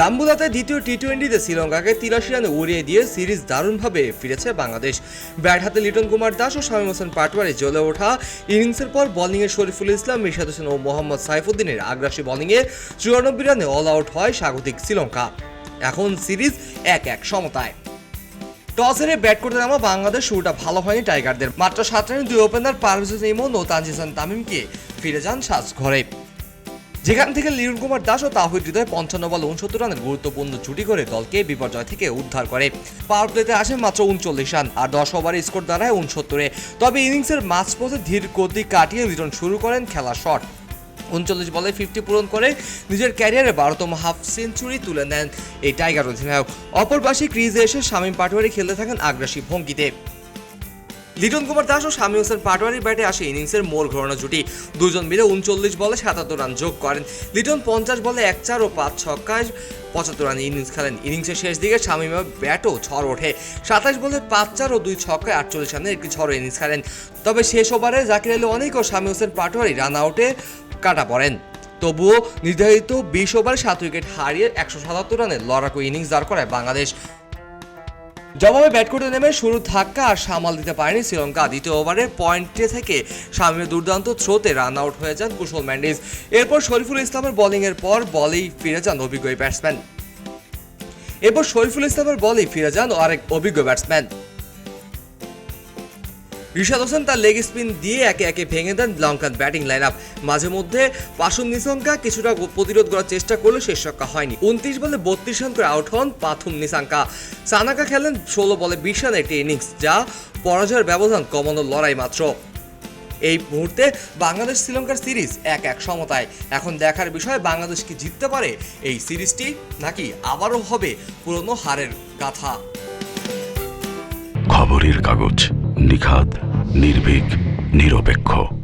ডাম্বুদাতে দ্বিতীয় টি টোয়েন্টিতে শ্রীলঙ্কাকে তিরাশি রানে উড়িয়ে দিয়ে সিরিজ দারুণভাবে ফিরেছে বাংলাদেশ। ব্যাট হাতে লিটন কুমার দাস ও শামীম হোসেন পাটোয়ারি জ্বলে ওঠা ইনিংসের পর বোলিংয়ে শরীফুল ইসলাম মির্শাদ হোসেন ও মোহাম্মদ সাইফুদ্দিনের আগ্রাসী বোলিংয়ে চুরানব্বই রানে অল আউট হয় স্বাগতিক শ্রীলঙ্কা। এখন সিরিজ এক এক সমতায়। টস হেরে ব্যাট করতে নামা বাংলাদেশ, শুরুটা ভালো হয়নি টাইগারদের। মাত্র সাত রানে দুই ওপেনার পারভেজ ইমন ও তানজিসান তামিমকে ফিরে যান সাজ ঘরে। যেখান থেকে লিরুন কুমার দাস ও তাহিদ হৃদয় পঞ্চান্ন বল উনসত্তর রানের গুরুত্বপূর্ণ জুটি করে দলকে বিপর্যয় থেকে উদ্ধার করে। পাওয়ার প্লেতে আসে মাত্র উনচল্লিশ রান আর দশ ওভারে স্কোর দাঁড়ায় উনসত্তরে তবে ইনিংসের মাঝপথে ধীর গতি কাটিয়ে লিটন শুরু করেন খেলা শট। উনচল্লিশ বলে ফিফটি পূরণ করে নিজের ক্যারিয়ারে বারোতম হাফ সেঞ্চুরি তুলে নেন এই টাইগার অধিনায়ক। অপর পাশে ক্রিজে এসে শামীম পাটোয়ারি খেলতে থাকেন আগ্রাসী ভঙ্গিতে। লিটন কুমার দাস ও শামী হোসেন পাটোয়ারির ব্যাটে আসে ইনিংসের মোড় ঘোরানো জুটি। দুজন মিলে উনচল্লিশ বলে সাতাত্তর রান যোগ করেন। লিটন পঞ্চাশ বলে এক চার ও পাঁচ ছক্কায় পঁচাত্তর রান ইনিংস খেলেন। ইনিংসের শেষ দিকে শামীমের ব্যাটও ঝড় ওঠে। সাতাশ বলে পাঁচ চার ও দুই ছক্কায় আটচল্লিশ রানের একটি ঝড় ইনিংস খেলেন। তবে শেষ ওভারে জাকির আলী অনেক ও শামী হোসেন পাটোয়ারি রান আউটে কাটা পড়েন। তবুও নির্ধারিত বিশ ওভারে সাত উইকেট হারিয়ে একশো সাতাত্তর রানের লড়াকু ইনিংস দাঁড় করায় বাংলাদেশ। জবাবে ব্যাট করতে নেমে শুরু ধাক্কা আর সামাল দিতে পারেনি শ্রীলঙ্কা। দ্বিতীয় ওভারে পয়েন্টে থেকে শামীমের দুর্দান্ত থ্রোতে রান আউট হয়ে যান কুশল ম্যান্ডিস। এরপর শরীফুল ইসলামের বোলিংয়ের পর বলেই ফিরে যান অভিজ্ঞ ব্যাটসম্যান এরপর শরীফুল ইসলামের বলেই ফিরে যান আরেক অভিজ্ঞ ব্যাটসম্যান রিশাদ হোসেন তার লেগ স্পিন দিয়ে একে একে ভেঙে দেন লঙ্কান ব্যাটিং লাইন আপ মাঝে মধ্যে পাশুন নিসঙ্কা কিছুটা প্রতিরোধ করার চেষ্টা করলেও শেষ রক্ষা হয়নি। উনত্রিশ বলে বত্রিশ রান করে আউট হন পাথুম নিসাঙ্কা সানাকা খেলেন ষোলো বলে বিশ রানের একটি ইনিংস যা পরাজয়ের ব্যবধান কমানোর লড়াই মাত্র। এই মুহূর্তে বাংলাদেশ শ্রীলঙ্কার সিরিজ এক এক সমতায়। এখন দেখার বিষয়, বাংলাদেশ কি জিততে পারে এই সিরিজটি, নাকি আবারও হবে পুরনো হারের গাথা? খবরের কাগজ। নিখাদ নির্ভীক নিরপেক্ষ।